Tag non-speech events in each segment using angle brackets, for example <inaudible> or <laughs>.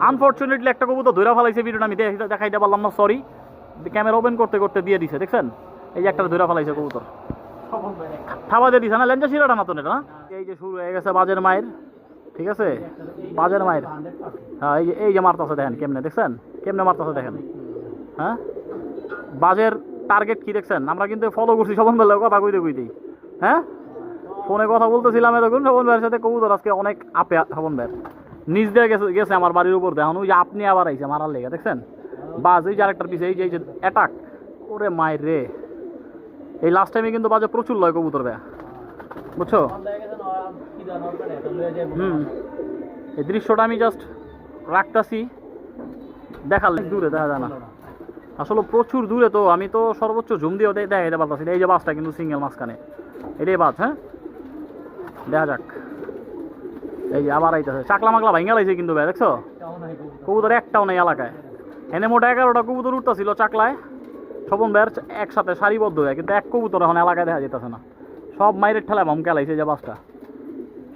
Unfortunately একটা কবুতর ধরে ফেলাইছে ভিডিওটা আমি দেখ- দেখাইতে পারলাম না সরি ক্যামেরা ওপেন করতে করতে দিয়ে দিছে, দেখছেন? এই যে একটা ধরে ফেলাইছে কবুতর। থাবা দিয়ে দিছে, না? লেঞ্জা শিরাটা না তো এটা না? এই যে শুরু হয়ে গেছে বাজের মায়ের, ঠিক আছে? বাজের মায়ের। হ্যাঁ এই যে এই যে মারতাছে দেখেন কেমনে, দেখছেন? কেমনে মারতাছে দেখেন? হ্যাঁ? বাজের টার্গেট কি, দেখছেন? আমরা কিন্তু ফলো করছি সবন বেলায় কথা কইতে কইতেই। হ্যাঁ? ফোনে কথা বলতেছিলাম এতক্ষণ সবন ভাইয়ের সাথে কবুতর আজকে অনেক আপে সবন ভাইয়ের। নিজ দিয়ে গেছে গেছে আমার বাড়ির উপর দেখুন ওই যে আপনি আবার আইছে মারার লেগে, দেখছেন? বাজ এই যে আরেকটার পিছিয়ে এই যে এই যে অ্যাটাক ওরে মায়ের রে। এই লাস্ট টাইমে কিন্তু বাজে প্রচুর লয় কবুতর ভাইয়া বুঝছ? হুম। এই দৃশ্যটা আমি জাস্ট রাখতাছি। দেখাল দূরে, দেখা যায় না। আসলে প্রচুর দূরে তো। আমি তো সর্বোচ্চ জুম দিয়ে দেখাইতে পারতাছি এই যে বাসটা কিন্তু সিঙ্গেল মাঝখানে। এটাই বাস হ্যাঁ? দেখা যাক। এই যে আবার আইতেছে। চাকলা মাকলা ভাঙ্গা লাইছে কিন্তু ভাই দেখছ? কবুতর একটাও নেই এলাকায়। এনে মোটা এগারোটা কবুতর উঠতেছিল চাকলায়। স্বপন ভাইয়ের একসাথে সারিবদ্ধ হয়ে কিন্তু এক কবুতর এখন এলাকায় দেখা যেতেছে না। সব মাইরের ঠেলায় ভমকে লাইছে যে বাসটা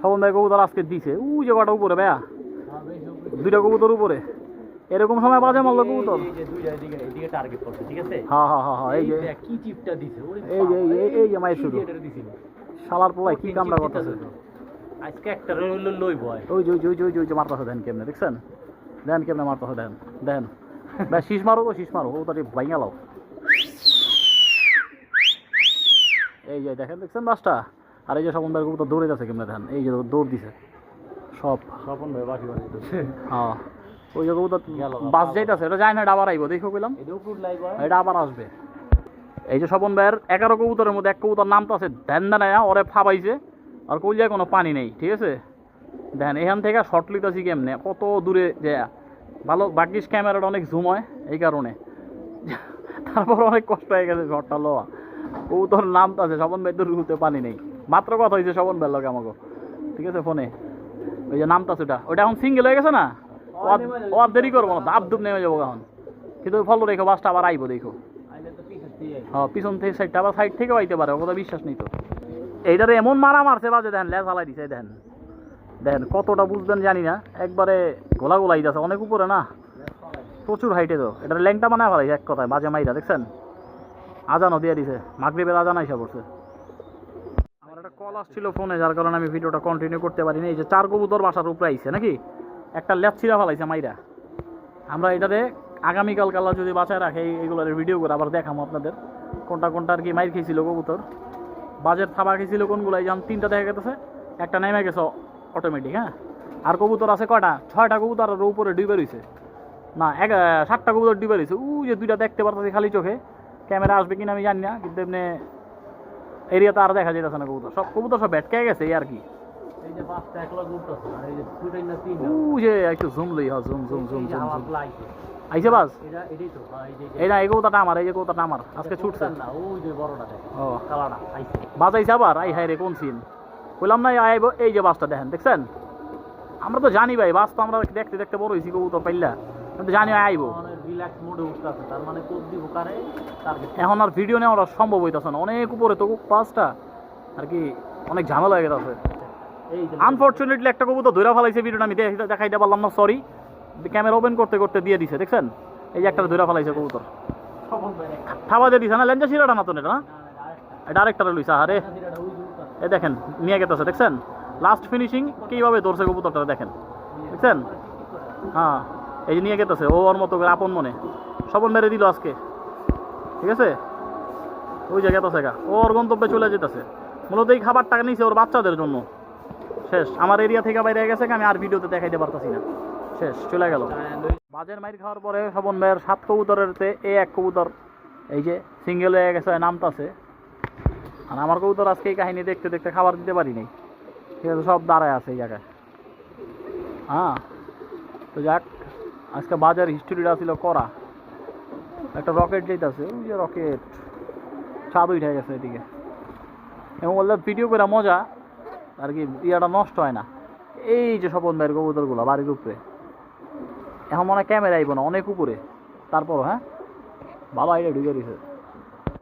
স্বপন ভাই কবুতর আজকে দিছে। উই যে কটা উপরে ভাইয়া? দুইটা কবুতর উপরে। এরকম সময় বাজে মারলো কবুতর? হ্যাঁ হ্যাঁ হ্যাঁ হ্যাঁ এই যে এই যে এই যে- মায়ের শুরু। শালার পোলায় কি কামড়া করতেছে? আজকে একটা রইল লই বয় ওই যে ওই যে ওই যে ওই যে ওই যে মারতেছে দেন কেমনে দেখছেন? দেন কেমনে মারতেছে দেন দেন। ভাই শীষ মারো তো শীষ মারো ও তারি ভাইঙা লাও। এই যে দেখেন দেখছেন বাসটা? আর এই যে সবন ভাই কবুতর দৌড়ে যাচ্ছে কেমনে দেখেন এই যে দৌড় দিছে। সব। স্বপন ভাই হ্যাঁ। ওই যে কবুতর বাস যাইতেছে এটা যায় না এটা আবার আইব দেখো কইলাম। এটা আবার আসবে। এই যে স্বপন ভাইয়ের এগারো কবুতরের মধ্যে এক কবুতর নাম তো আছে ধ্যান দেনায় ওরে ফাবাইছে। আর কইলায় কোনো পানি নেই ঠিক আছে? দেখেন এখান থেকে শর্ট লিতেছি কেমনে? কত দূরে যায়? ভালো বাকিস ক্যামেরাটা অনেক জুম হয় এই কারণে। <laughs> তারপর অনেক কষ্ট হয়ে গেছে শর্টটা লওয়া। কবুতর নাম তো আছে স্বপন ভাই তো রুতে পানি নেই। মাত্র কথা হয়েছে স্বপন ভাইয়ের লগে আমাকে ঠিক আছে ফোনে? ওই যে নামটা ওটা। ওটা এখন সিঙ্গেল হয়ে গেছে না? ও আর- দেরি করব না দুব নেমে যাব এখন। কিন্তু ফলো রেখো বাসটা আবার আইবো দেখো। হ্যাঁ পিছন থেকে সাইডটা আবার সাইড থেকেও আইতে পারে ওর কথা বিশ্বাস নেই তো। এইটারে এমন মারা মারছে বাজে, দেখেন, লেজ হালাই দিছে, দেখেন। দেখেন, কতটা বুঝবেন জানি না। একবারে গোলা গোলাই যাচ্ছে, অনেক উপরে না? প্রচুর হাইটে তো। এটা ল্যাংটা বানায় ফেলাইছে এক কথায়, বাজে মাইরা, দেখছেন? আজানও দিয়ে দিছে। মাগরিবের আজান আইসা পড়ছে। আমার একটা কল আসছিল ফোনে যার কারণে আমি ভিডিওটা কন্টিনিউ করতে পারিনি। এই যে চার কবুতর বাসার উপরে আইছে, নাকি? একটা লেপ ছিঁড়া ফেলাইছে মাইরা। আমরা এটাতে আগামীকাল কালা যদি বাঁচায় রাখে, এই- এইগুলোর ভিডিও করে আবার দেখাবো আপনাদের। কোনটা কোনটা আর কি মাইর খেয়েছিল কবুতর। বাজের থাবা খেয়েছিল কোনগুলো? এই যেমন তিনটা দেখা গেছে একটা নেমে গেছে অটোমেটিক হ্যাঁ? আর কবুতর আছে কটা ছয়টা কবুতর আর উপরে ডুবে রয়েছে না এক সাতটা কবুতর ডুবে রয়েছে উ যে দুইটা দেখতে পারতেছি খালি চোখে ক্যামেরা আসবে কিনা আমি জানি না কিন্তু এমনি এরিয়াতে আর দেখা যেতেছে না কবুতর। সব কবুতর সব ভেটকে গেছে এই আর কি। এই যে উ একটু জুম লই হ্যাঁ zoom zoom zoom zoom zoom আইছে বাস? এটা হ্যাঁ, এই কবুতরটা আমার এই যে কবুতরটা আমার। আজকে ছুটছে। ও কালাটা আইছে। আবার? আই হাই রে কোন সিন? বললাম না আইব এই যে বাসটা দেখেন দেখছেন? আমরা তো জানি ভাই বাস তো আমরা দেখতে দেখতে বড় হয়েছি কবুতর পাইলা। কিন্তু জানি আইব। মানে মানে এখন আর ভিডিও নেওয়া সম্ভব হইতেছে না। অনেক উপরে তো পাঁচটা আর কি অনেক ঝামেলা হয়ে গেছে আনফর্চুনেটলি একটা কবুতর ধরে ফেলাইছে ভিডিওটা আমি দেখ- দেখাইতে পারলাম না সরি ক্যামেরা ওপেন করতে করতে দিয়ে দিছে, দেখছেন? এই যে একটা ধরে ফেলাইছে কবুতর। থাবা দিয়ে দিছে না? লেঞ্জা শিরাটা না তো এটা, না। এটা আরেকটা লইছে আরে। এ দেখেন নিয়ে গেতেছে, দেখছেন? লাস্ট ফিনিশিং কীভাবে ধরছে কবুতরটা দেখেন? দেখছেন? হ্যাঁ এই যে নিয়ে গেতেছে, ও ওর মতো করে আপন মনে। সবন মেরে দিল আজকে। ঠিক আছে? ওই জায়গা তো ও ওর গন্তব্যে চলে যেতেছে। মূলত এই খাবারটা নিছে ওর বাচ্চাদের জন্য। শেষ, আমার এরিয়া থেকে বাইরে গেছে আমি আর ভিডিওতে দেখাইতে পারতাছি না। শেষ, চলে গেল। বাজের মাইর খাওয়ার পরে সবন ভাইয়ের সাত কবুতরের তে এই এক কবুতর, এই যে সিঙ্গেল হয়ে গেছে, নামতাছে। আর আমার কবুতর আজকে এই কাহিনী দেখতে দেখতে খাবার দিতে পারি নাই। ঠিক আছে, সব দাঁড়ায় আছে এই জায়গায়। হ্যাঁ তো যাক, আজকে বাজার হিস্টোরিটা ছিল করা একটা রকেট যেতেছে ওই যে রকেট ছাদ উঠে গেছে এদিকে। এবং বললে ভিডিও করে মজা, আর কি, ইয়াটা নষ্ট হয় না। এই যে স্বপন ভাইয়ের কবুতরগুলো বাড়ির উপরে। এখন মনে হয় ক্যামেরা আইব না অনেক উপরে। তারপর হ্যাঁ? ভালো আইডিয়া ঢুকে দিছে।